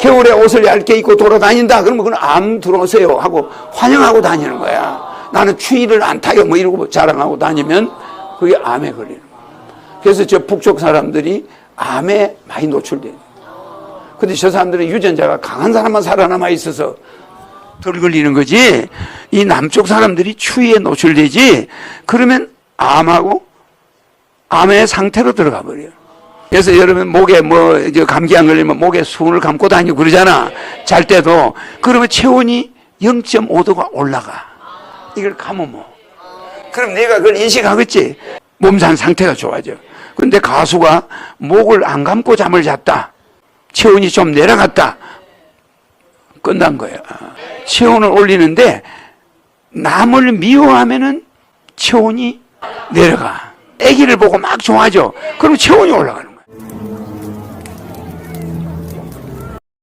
겨울에 옷을 얇게 입고 돌아다닌다. 그러면 그건 암 들어오세요 하고 환영하고 다니는 거야. 나는 추위를 안 타요. 뭐 이러고 자랑하고 다니면 그게 암에 걸리는 거야. 그래서 저 북쪽 사람들이 암에 많이 노출돼요. 근데 저 사람들은 유전자가 강한 사람만 살아남아 있어서 덜 걸리는 거지. 이 남쪽 사람들이 추위에 노출되지. 그러면 암하고 암의 상태로 들어가 버려요. 그래서 여러분 목에 뭐 감기 안 걸리면 목에 수건을 감고 다니고 그러잖아. 잘 때도 그러면 체온이 0.5도가 올라가. 이걸 감으면 그럼 내가 그걸 인식하겠지. 몸산 상태가 좋아져. 근데 가수가 목을 안 감고 잠을 잤다. 체온이 좀 내려갔다. 끝난 거야. 체온을 올리는데 남을 미워하면은 체온이 내려가. 아기를 보고 막 좋아하죠. 그럼 체온이 올라가는.